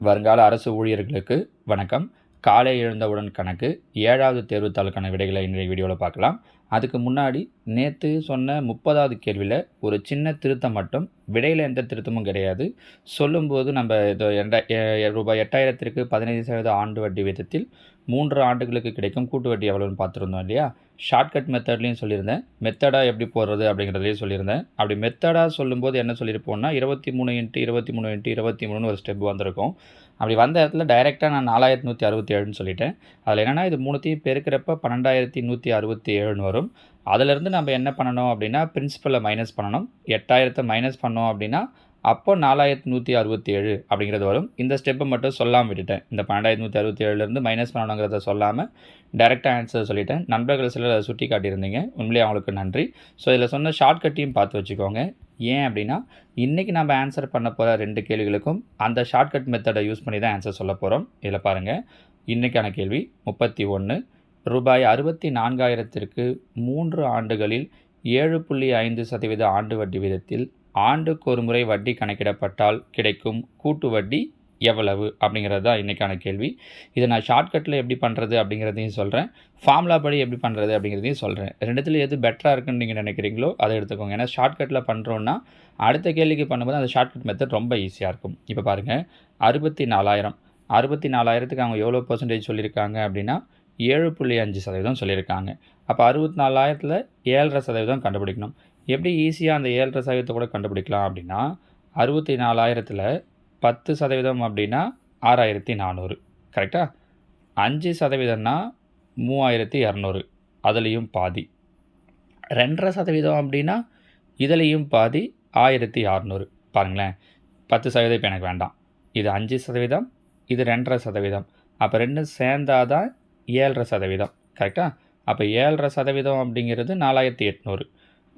வருங்கால அரசு ஊழியர்களுக்கு வணக்கம். காலை எழுந்தவுடன் கணக்கு ஏழாவது தேர்வுத்தாளுக்கான விடைகளை இன்றைய வீடியோவில் பார்க்கலாம். அதுக்கு முன்னாடி நேற்று சொன்ன முப்பதாவது கேள்வியில் ஒரு சின்ன திருத்தம் மட்டும் விடையில் எந்த திருத்தமும் கிடையாது. சொல்லும்போது நம்ம இது எண்ட- ரூபாய் எட்டாயிரத்திற்கு பதினைந்து சதவீத ஆண்டு வட்டி விதத்தில் மூன்று ஆண்டுகளுக்கு கிடைக்கும் கூட்டு வட்டி எவ்வளோன்னு பார்த்துருந்தோம் இல்லையா? ஷார்ட்கட் மெத்தட்லையும் சொல்லியிருந்தேன். மெத்தடாக எப்படி போடுறது அப்படிங்கிறதையும் சொல்லியிருந்தேன். அப்படி மெத்தடாக சொல்லும்போது என்ன சொல்லியிருப்போம்னா இருபத்தி மூணு இன்ட்டு இருபத்தி மூணு இன்ட்டு இருபத்தி மூணுன்னு ஒரு ஸ்டெப் வந்திருக்கும். அப்படி வந்த இடத்துல டைரெக்டாக நான் நாலாயிரத்தி நூற்றி அறுபத்தி ஏழுன்னு சொல்லிட்டேன். அதில் என்னென்னா இது மூணுத்தையும் பெருக்கிறப்ப பன்னெண்டாயிரத்தி நூற்றி அறுபத்தி ஏழுன்னு வரும் அதிலிருந்து நம்ம என்ன பண்ணணும் அப்படின்னா பிரின்சிபலை மைனஸ் பண்ணணும். எட்டாயிரத்தை மைனஸ் பண்ணோம் அப்படின்னா அப்போ நாலாயிரத்தி நூற்றி அறுபத்தி ஏழு அப்படிங்கிறது வரும். இந்த ஸ்டெப்பை மட்டும் சொல்லாமல் விட்டுட்டேன். இந்த பன்னெண்டாயிரத்து நூற்றி அறுபத்தி ஏழுலேருந்து மைனஸ் பண்ணணுங்கிறத சொல்லாமல் டேரெக்டாக ஆன்சர் சொல்லிட்டேன். நண்பர்கள் சிலர் அதை சுட்டி காட்டியிருந்தீங்க. உண்மையிலேயே அவங்களுக்கு நன்றி. ஸோ இதில் சொன்ன ஷார்ட்கட்டையும் பார்த்து வச்சுக்கோங்க. ஏன் அப்படின்னா இன்றைக்கி நம்ம ஆன்சர் பண்ண போகிற ரெண்டு கேள்விகளுக்கும் அந்த ஷார்ட்கட் மெத்தடை யூஸ் பண்ணி தான் ஆன்சர் சொல்ல போகிறோம் இதில் பாருங்கள் இன்றைக்கான கேள்வி முப்பத்தி ஒன்று ரூபாய் அறுபத்தி நான்காயிரத்திற்கு மூன்று ஆண்டுகளில் ஏழு புள்ளி ஐந்து சதவீத ஆண்டு வட்டி விதத்தில் ஆண்டுக்கு ஒரு முறை வட்டி கணக்கிடப்பட்டால் கிடைக்கும் கூட்டு வட்டி எவ்வளவு அப்படிங்கிறது தான் இன்றைக்கான கேள்வி. இதை நான் ஷார்ட்கட்டில் எப்படி பண்ணுறது அப்படிங்கிறதையும் சொல்கிறேன் ஃபார்முலா படி எப்படி பண்ணுறது அப்படிங்கிறதையும் சொல்கிறேன் ரெண்டுத்தில் எது பெட்டராக இருக்குன்னு நீங்கள் நினைக்கிறீங்களோ அதை எடுத்துக்கோங்க. ஏன்னா ஷார்ட்கட்டில் பண்ணுறோன்னா அடுத்த கேள்விக்கு பண்ணும்போது அந்த ஷார்ட்கட் மெத்தட் ரொம்ப ஈஸியாக இருக்கும். இப்போ பாருங்கள் அறுபத்தி நாலாயிரம். அறுபத்தி நாலாயிரத்துக்கு அவங்க எவ்வளோ பர்சன்டேஜ் சொல்லியிருக்காங்க அப்படின்னா ஏழு புள்ளி அஞ்சு சதவீதம் சொல்லியிருக்காங்க. அப்போ அறுபத்தி நாலாயிரத்தில் ஏழரை சதவீதம் கண்டுபிடிக்கணும். எப்படி ஈஸியாக அந்த ஏழரை சதவீதத்தை கூட கண்டுபிடிக்கலாம் அப்படின்னா அறுபத்தி நாலாயிரத்தில் பத்து சதவீதம் அப்படின்னா ஆறாயிரத்தி நானூறு. கரெக்டாக அஞ்சு சதவீதம்னா மூவாயிரத்தி இரநூறு. அதுலேயும் பாதி. ரெண்டரை சதவீதம் அப்படின்னா இதுலேயும் பாதி ஆயிரத்தி அறநூறு. பாருங்களேன். பத்து சதவீதம் இப்போ எனக்கு வேண்டாம். இது அஞ்சு சதவீதம் இது ரெண்டரை சதவீதம். அப்போ ரெண்டும் சேர்ந்தாதான் ஏழரை சதவீதம். கரெக்டாக அப்போ ஏழரை சதவீதம் அப்படிங்கிறது நாலாயிரத்தி எட்நூறு.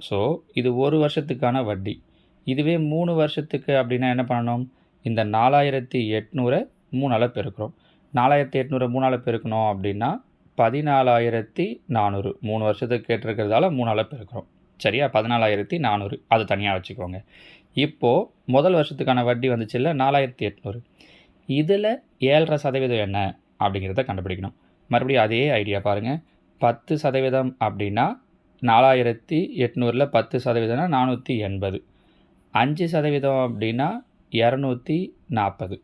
ஸோ இது ஒரு வருஷத்துக்கான வட்டி. இதுவே மூணு வருஷத்துக்கு அப்படின்னா என்ன பண்ணணும்? இந்த நாலாயிரத்தி எட்நூறை மூணால் பெருக்கிறோம். நாலாயிரத்தி எட்நூறு மூணால் பெருக்கணும் அப்படின்னா பதினாலாயிரத்தி நானூறு. மூணு வருஷத்துக்கு கேட்டிருக்கிறதால மூணால் பெருக்கிறோம். சரியா? பதினாலாயிரத்தி நானூறு. அது தனியாக வச்சுக்கோங்க. இப்போது முதல் வருஷத்துக்கான வட்டி வந்துச்சுல்ல நாலாயிரத்தி எட்நூறு. இதில் ஏழரை சதவீதம் என்ன அப்படிங்கிறத கண்டுபிடிக்கணும். மறுபடியும் அதே ஐடியா பாருங்கள் பத்து சதவீதம் அப்படின்னா நாலாயிரத்தி எட்நூறில் பத்து சதவீதம்னா நானூற்றி எண்பது. அஞ்சு சதவீதம் அப்படின்னா இரநூத்தி நாற்பது.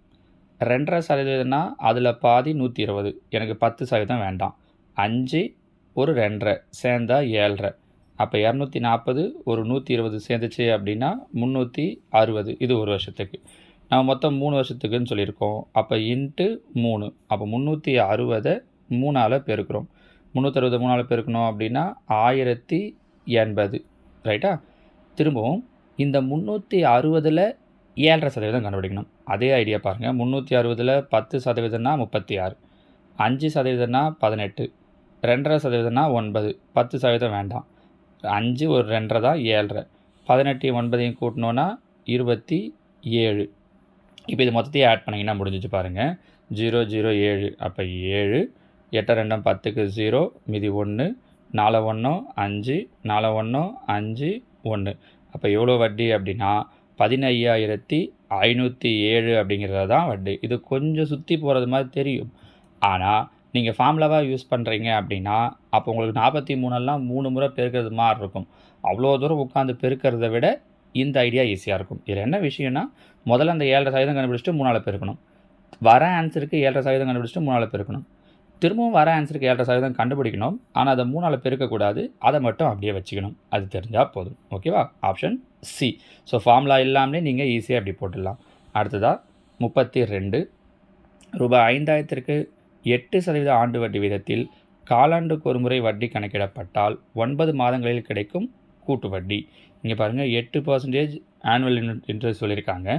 ரெண்டரை சதவீதம்னா அதில் பாதி நூற்றி இருபது. எனக்கு பத்து சதவீதம் வேண்டாம். அஞ்சு ஒரு ரெண்டரை சேர்ந்தா ஏழரை. அப்போ இரநூத்தி நாற்பது ஒரு நூற்றி இருபது சேர்ந்துச்சு அப்படின்னா முந்நூற்றி அறுபது. இது ஒரு வருஷத்துக்கு. நம்ம மொத்தம் மூணு வருஷத்துக்குன்னு சொல்லியிருக்கோம். அப்போ இன்ட்டு மூணு. அப்போ முந்நூற்றி அறுபதை மூணால் பெருக்கிறோம். முந்நூற்றறுபது மூணால் பெருக்கணும் அப்படின்னா ஆயிரத்தி எண்பது. ரைட்டா? திரும்பவும் இந்த முந்நூற்றி அறுபதில் ஏழரை சதவீதம் கண்டுபிடிக்கணும். அதே ஐடியா பாருங்கள் முந்நூற்றி அறுபதில் பத்து சதவீதம்னா முப்பத்தி ஆறு அஞ்சு சதவீதம்னா பதினெட்டு. ரெண்டரை சதவீதம்னா ஒன்பது. பத்து சதவீதம் வேண்டாம். அஞ்சு ஒரு ரெண்டரை தான் ஏழரை. பதினெட்டையும் ஒன்பதையும் கூட்டினோன்னா இருபத்தி ஏழு. இப்போ இது மொத்தத்தையும் ஆட் பண்ணிங்கன்னா முடிஞ்சிச்சு பாருங்கள் ஜீரோ ஜீரோ ஏழு. அப்போ ஏழு எட்டு ரெண்டும் பத்துக்கு ஜீரோ மீதி ஒன்று நாலு ஒன்றும் அஞ்சு நாலு ஒன்றும் அஞ்சு ஒன்று. அப்போ எவ்வளோ வட்டி அப்படின்னா பதினையாயிரத்தி ஐநூற்றி ஏழு அப்படிங்கிறது தான் வட்டி. இது கொஞ்சம் சுற்றி போகிறது மாதிரி தெரியும். ஆனால் நீங்கள் ஃபார்முலாவாக யூஸ் பண்ணுறீங்க அப்படின்னா அப்போ உங்களுக்கு நாற்பத்தி மூணெல்லாம் மூணு முறை பெருக்கிறது மாதிரி இருக்கும். அவ்வளோ தூரம் உட்காந்து பெருக்கிறத விட இந்த ஐடியா ஈஸியாக இருக்கும். இதில் என்ன விஷயம்னா முதல்ல அந்த ஏழரை சதவீதம் கண்டுபிடிச்சிட்டு மூணால் பெருக்கணும். வர ஆன்சருக்கு ஏழரை சதவீதம் கண்டுபிடிச்சிட்டு மூணால் பெருக்கணும். திரும்பவும் வர ஆன்சருக்கு ஏழரை சதவீதம் கண்டுபிடிக்கணும். ஆனால் அதை மூணால் பெருக்கக்கூடாது. அதை மட்டும் அப்படியே வச்சுக்கணும். அது தெரிஞ்சால் போதும். ஓகேவா ஆப்ஷன் சி ஸோ ஃபார்முலா இல்லாமலே நீங்கள் ஈஸியாக அப்படி போட்டுடலாம். அடுத்ததாக முப்பத்தி ரெண்டு ரூபாய் ஐந்தாயிரத்திற்கு எட்டு சதவீத ஆண்டு வட்டி வீதத்தில் காலாண்டுக்கு ஒரு முறை வட்டி கணக்கிடப்பட்டால் ஒன்பது மாதங்களில் கிடைக்கும் கூட்டு வட்டி. இங்கே பாருங்கள் எட்டு பர்சன்டேஜ் ஆனுவல் இன்ட்ரெஸ்ட் சொல்லியிருக்காங்க.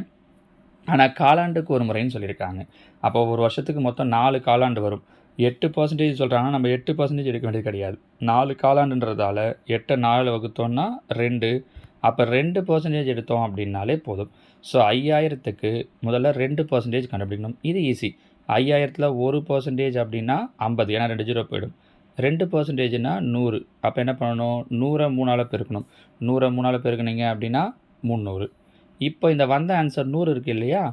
ஆனால் காலாண்டுக்கு ஒரு முறைன்னு சொல்லியிருக்காங்க. அப்போ ஒரு வருஷத்துக்கு மொத்தம் நாலு காலாண்டு வரும். எட்டு பர்சன்டேஜ் சொல்கிறாங்கன்னா நம்ம எட்டு பர்சன்டேஜ் எடுக்க வேண்டியது கிடையாது. நாலு காலாண்டுன்றதால எட்டை நாலு வகுத்தோம்னா ரெண்டு. அப்போ ரெண்டு பர்சன்டேஜ் எடுத்தோம் அப்படின்னாலே போதும். ஸோ ஐயாயிரத்துக்கு முதல்ல ரெண்டு பர்சன்டேஜ் கண்டுபிடிக்கணும். இது ஈஸி ஐயாயிரத்தில் ஒரு பர்சன்டேஜ் அப்படின்னா ஐம்பது ஏன்னா ரெண்டு ஜீரோ போயிடும். ரெண்டு பர்சன்டேஜ்னா நூறு. அப்போ என்ன பண்ணணும்? நூறை மூணால் பெருக்கணும். நூறை மூணால் பெருக்குனீங்க அப்படின்னா முந்நூறு. இப்போ இந்த வந்த ஆன்சர் நூறு இருக்குது இல்லையா?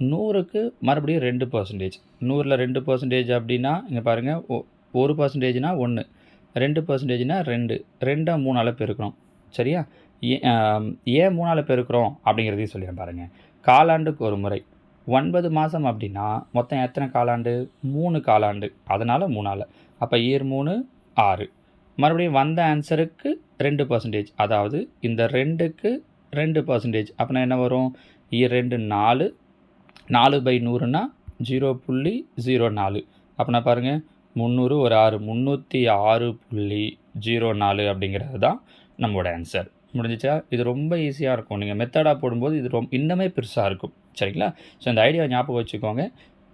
நூறுக்கு மறுபடியும் ரெண்டு பர்சன்டேஜ் நூறில் ரெண்டு பர்சன்டேஜ் அப்படின்னா இங்கே பாருங்கள் ஒ ஒரு பர்சன்டேஜ்னால் ஒன்று ரெண்டு பர்சன்டேஜ்னால் ரெண்டு. ரெண்டை மூணால் பெருக்கிறோம் சரியா? ஏன் மூணால் பெருக்கிறோம் அப்படிங்கிறதையும் சொல்லிடுறேன் பாருங்கள் காலாண்டுக்கு ஒரு முறை. ஒன்பது மாதம் அப்படின்னா மொத்தம் எத்தனை காலாண்டு? மூணு காலாண்டு. அதனால் மூணால். அப்போ இயர் மூணு ஆறு. மறுபடியும் வந்த ஆன்சருக்கு ரெண்டு பர்சன்டேஜ் அதாவது இந்த ரெண்டுக்கு ரெண்டு பர்சன்டேஜ் அப்படின்னா என்ன வரும்? இயர் ரெண்டு நாலு நாலு பை நூறுனா ஜீரோ புள்ளி ஜீரோ நாலு. அப்படின்னா பாருங்கள் முந்நூறு ஒரு ஆறு முந்நூற்றி ஆறு புள்ளி ஜீரோ நாலு அப்படிங்கிறது தான் நம்மளோட ஆன்சர் முடிஞ்சிச்சா? இது ரொம்ப ஈஸியாக இருக்கும். நீங்கள் மெத்தடாக போடும்போது இது ரொம்ப இன்னுமே பெருசாக இருக்கும். சரிங்களா? ஸோ இந்த ஐடியா ஞாபகம் வச்சுக்கோங்க.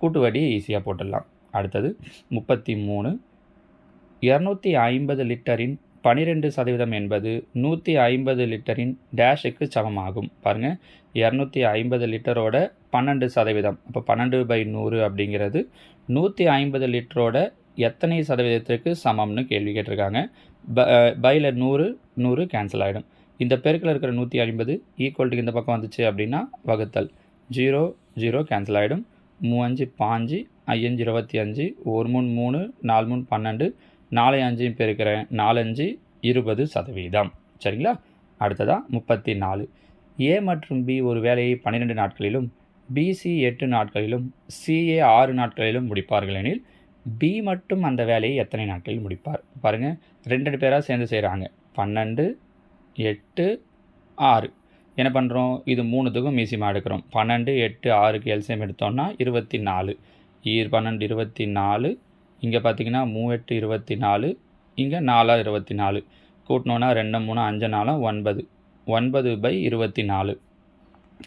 கூட்டு வடியை ஈஸியாக போட்டுடலாம். அடுத்தது முப்பத்தி மூணு இரநூத்தி ஐம்பது லிட்டரின் பன்னிரெண்டு சதவீதம் என்பது நூற்றி ஐம்பது லிட்டரின் டேஷுக்கு சமமாகும். பாருங்கள் இரநூத்தி ஐம்பது லிட்டரோட பன்னெண்டு சதவீதம். அப்போ பன்னெண்டு பை நூறு அப்படிங்கிறது நூற்றி ஐம்பது லிட்டரோட எத்தனை சதவீதத்திற்கு சமம்னு கேள்வி கேட்டிருக்காங்க. ப பையில் நூறு நூறு கேன்சல் ஆகிடும் இந்த பெருக்கில் இருக்கிற நூற்றி ஐம்பது ஈக்குவல்ட்டுக்கு இந்த பக்கம் வந்துச்சு அப்படின்னா வகுத்தல். ஜீரோ ஜீரோ கேன்சல் ஆகிடும் மூவஞ்சு பாஞ்சு ஐயஞ்சு இருபத்தி அஞ்சு ஒரு மூணு மூணு நாலு மூணு பன்னெண்டு நாலு அஞ்சையும் பெருக்கிறேன் நாலஞ்சு இருபது சதவீதம். சரிங்களா? அடுத்ததாக முப்பத்தி நாலு ஏ மற்றும் பி ஒரு வேலையை பன்னிரெண்டு நாட்களிலும் பிசி எட்டு நாட்களிலும் சிஏ ஆறு நாட்களிலும் முடிப்பார்கள் எனில் பி மட்டும் அந்த வேலையை எத்தனை நாட்களில் முடிப்பார்? பாருங்கள் ரெண்டு ரெண்டு பேராக சேர்ந்து செய்கிறாங்க பன்னெண்டு எட்டு ஆறு. என்ன பண்ணுறோம் இது மூணுத்துக்கும் மீசியமாக எடுக்கிறோம். பன்னெண்டு எட்டு ஆறுக்கு எல்சியம் எடுத்தோம்னா இருபத்தி நாலு ஈர் பன்னெண்டு இருபத்தி நாலு இங்கே பார்த்தீங்கன்னா மூவெட்டு இருபத்தி நாலு இங்கே நாலா இருபத்தி நாலு. கூட்டினோன்னா ரெண்டு மூணு அஞ்சு நாலும் ஒன்பது. ஒன்பது பை இருபத்தி நாலு.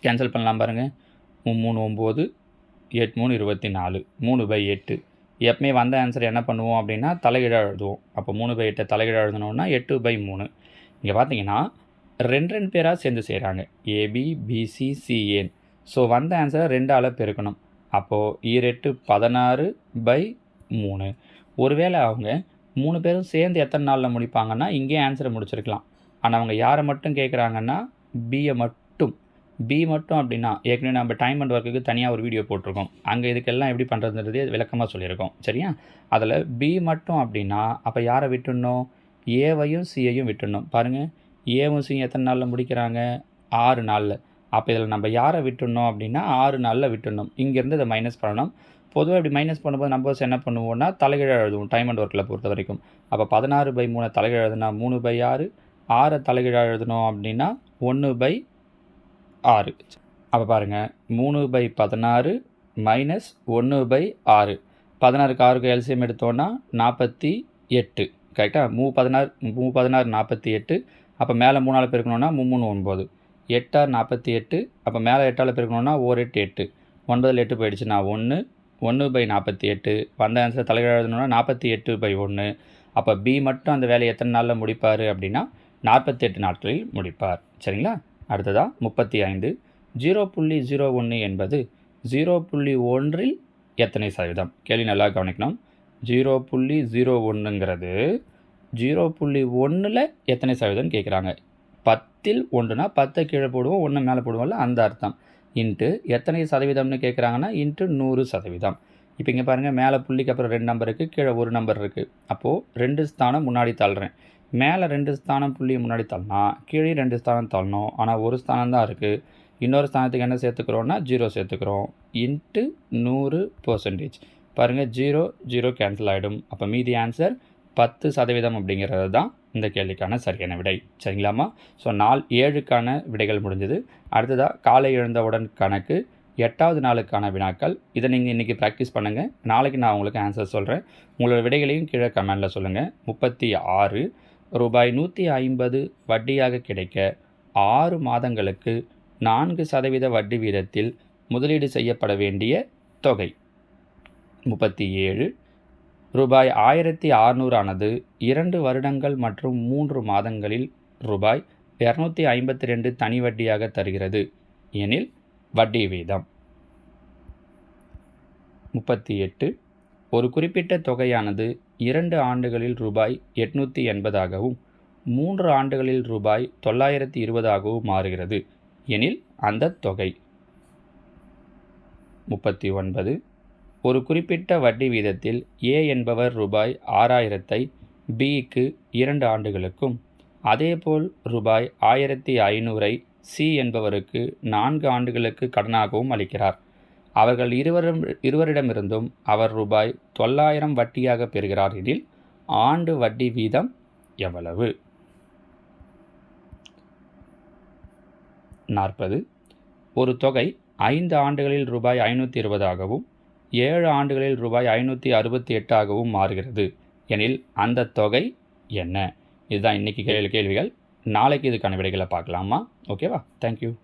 கேன்சல் பண்ணலாம் பாருங்கள் மூணு ஒம்பது எட்டு மூணு இருபத்தி நாலு. மூணு பை எட்டு. எப்பவுமே வந்த ஆன்சர் என்ன பண்ணுவோம் அப்படின்னா தலைகீழாக எழுதுவோம். அப்போ மூணு பை எட்டை தலைகீழாக எழுதணும்னா எட்டு பை மூணு. இங்கே பார்த்தீங்கன்னா ரெண்டு ரெண்டு பேராக சேர்ந்து செய்கிறாங்க ஏபி பிசி சிஏன் ஸோ வந்த ஆன்சரை ரெண்டால் பெருக்கணும். அப்போது ஈரெட்டு பதினாறு பை மூணு. ஒருவேளை அவங்க மூணு பேரும் சேர்ந்து எத்தனை நாளில் முடிப்பாங்கன்னா இங்கேயே ஆன்சரை முடிச்சிருக்கலாம். ஆனால் அவங்க யாரை மட்டும் கேட்குறாங்கன்னா பியை மட்டும். பி மட்டும் அப்படின்னா ஏற்கனவே நம்ம டைம் அண்ட் ஒர்க்குக்கு தனியாக ஒரு வீடியோ போட்டிருக்கோம். அங்கே இதுக்கெல்லாம் எப்படி பண்ணுறதுன்றதே விளக்கமாக சொல்லியிருக்கோம். சரியா? அதில் பி மட்டும் அப்படின்னா அப்போ யாரை விட்டுடணும்? ஏவையும் சியையும் விட்டுடணும். பாருங்கள் ஏவும் சியும் எத்தனை நாளில் முடிக்கிறாங்க? ஆறு நாளில். அப்போ இதில் நம்ம யாரை விட்டுடணும் அப்படின்னா ஆறு நாளில் விட்டுடணும். இங்கேருந்து இதை மைனஸ் பண்ணணும். பொதுவாக இப்படி மைனஸ் பண்ணும்போது நம்ம என்ன பண்ணுவோம்னா தலைகீழ எழுதுவோம் டைம் அண்ட் ஒர்க்கில் பொறுத்த வரைக்கும். அப்போ பதினாறு பை மூணு தலைகீழ எழுதுனா மூணு பை ஆறு ஆறை தலைகீழ எழுதணும் அப்படின்னா ஒன்று பை ஆறு. அப்போ பாருங்கள் மூணு பை பதினாறு மைனஸ் ஒன்று பை ஆறு. பதினாறுக்கு ஆறுக்கு எல்சிஎம் எடுத்தோன்னா நாற்பத்தி எட்டு. கரெக்டாக மூ பதினாறு மூ பதினாறு நாற்பத்தி எட்டு. அப்போ மேலே மூணால் பெருக்கணுன்னா மூணு ஒன்பது. எட்டார் நாற்பத்தி எட்டு அப்போ மேலே எட்டால் பெருக்கணுன்னா ஓர் எட்டு எட்டு. ஒன்பதில் எட்டு போயிடுச்சுன்னா ஒன்று ஒன்று பை நாற்பத்தி எட்டு. வந்த ஆன்சர் தலைகீழ எழுதணும்னா நாற்பத்தி எட்டு பை ஒன்று அப்போ பி மட்டும் அந்த வேலையை எத்தனை நாளில் முடிப்பார் அப்படின்னா நாற்பத்தி எட்டு நாட்களில் முடிப்பார். சரிங்களா? அடுத்ததாக முப்பத்தி ஐந்து. ஜீரோ புள்ளி ஜீரோ ஒன்று என்பது ஜீரோ புள்ளி ஒன்றில் எத்தனை சதவீதம்? கேள்வி நல்லா கவனிக்கணும். ஜீரோ புள்ளி ஜீரோ ஒன்றுங்கிறது ஜீரோ புள்ளி ஒன்றில் எத்தனை சதவீதம்னு கேட்குறாங்க பத்தில் ஒன்றுனா பத்தை கீழே போடுவோம் ஒன்று மேலே போடுவோம்ல அந்த அர்த்தம். இன்ட்டு எத்தனை சதவீதம்னு கேட்குறாங்கன்னா இன்ட்டு நூறு சதவீதம். இப்போ இங்கே பாருங்கள் மேலே புள்ளிக்கு அப்புறம் ரெண்டு நம்பர் இருக்குது கீழே ஒரு நம்பர் இருக்குது அப்போது ரெண்டு ஸ்தானம் முன்னாடி தள்ளுறேன். மேலே ரெண்டு ஸ்தானம் புள்ளி முன்னாடி தள்ளனா கீழே ரெண்டு ஸ்தானம் தள்ளணும். ஆனால் ஒரு ஸ்தானம் தான் இருக்குது இன்னொரு ஸ்தானத்துக்கு என்ன சேர்த்துக்கிறோன்னா ஜீரோ சேர்த்துக்கிறோம். இன்ட்டு நூறு பர்சன்டேஜ் பாருங்கள் ஜீரோ ஜீரோ கேன்சல் ஆகிடும் அப்போ மீதி ஆன்சர் பத்து சதவீதம் அப்படிங்கிறது தான் இந்த கேள்விக்கான சரியான விடை. சரிங்களாம்மா? ஸோ நாள் ஏழுக்கான விடைகள் முடிஞ்சது. அடுத்ததாக காலை எழுந்தவுடன் கணக்கு எட்டாவது நாளுக்கான வினாக்கள். இதை நீங்கள் இன்றைக்கி ப்ராக்டிஸ் பண்ணுங்கள் நாளைக்கு நான் உங்களுக்கு ஆன்சர் சொல்கிறேன் உங்களோட விடைகளையும் கீழே கமெண்டில் சொல்லுங்கள் முப்பத்தி ஆறு ரூபாய் நூற்றி ஐம்பது வட்டியாக கிடைக்க ஆறு மாதங்களுக்கு நான்கு சதவீத வட்டி வீதத்தில் முதலீடு செய்யப்பட வேண்டிய தொகை. முப்பத்தி ஏழு ரூபாய் ஆயிரத்தி ஆறுநூறானது இரண்டு வருடங்கள் மற்றும் மூன்று மாதங்களில் ரூபாய் இரநூத்தி ஐம்பத்தி ரெண்டு தனி வட்டியாக தருகிறது. எனில் வட்டி வீதம் முப்பத்தி எட்டு. ஒரு குறிப்பிட்ட தொகையானது இரண்டு ஆண்டுகளில் ரூபாய் எட்நூற்றி எண்பதாகவும் மூன்று ஆண்டுகளில் ரூபாய் தொள்ளாயிரத்தி இருபதாகவும் மாறுகிறது. எனில் அந்த தொகை முப்பத்தி ஒன்பது. ஒரு குறிப்பிட்ட வட்டி வீதத்தில் ஏ என்பவர் ரூபாய் ஆறாயிரத்தை பிக்கு இரண்டு ஆண்டுகளுக்கும் அதேபோல் ரூபாய் ஆயிரத்தி ஐநூறை சி என்பவருக்கு நான்கு ஆண்டுகளுக்கு கடனாகவும் அளிக்கிறார். அவர்கள் இருவரும் இருவரிடமிருந்தும் அவர் ரூபாய் தொள்ளாயிரம் வட்டியாக பெறுகிறார் எனில் ஆண்டு வட்டி வீதம் எவ்வளவு? நாற்பது. ஒரு தொகை ஐந்து ஆண்டுகளில் ரூபாய் ஐநூற்றி இருபதாகவும் ஏழு ஆண்டுகளில் ரூபாய் ஐநூற்றி அறுபத்தி எட்டாகவும் மாறுகிறது. எனில் அந்த தொகை என்ன? இதுதான் இன்றைக்கி கேள்வி கேள்விகள். நாளைக்கு இதுக்கான விடைகளை பார்க்கலாமா? ஓகேவா? தேங்க்யூ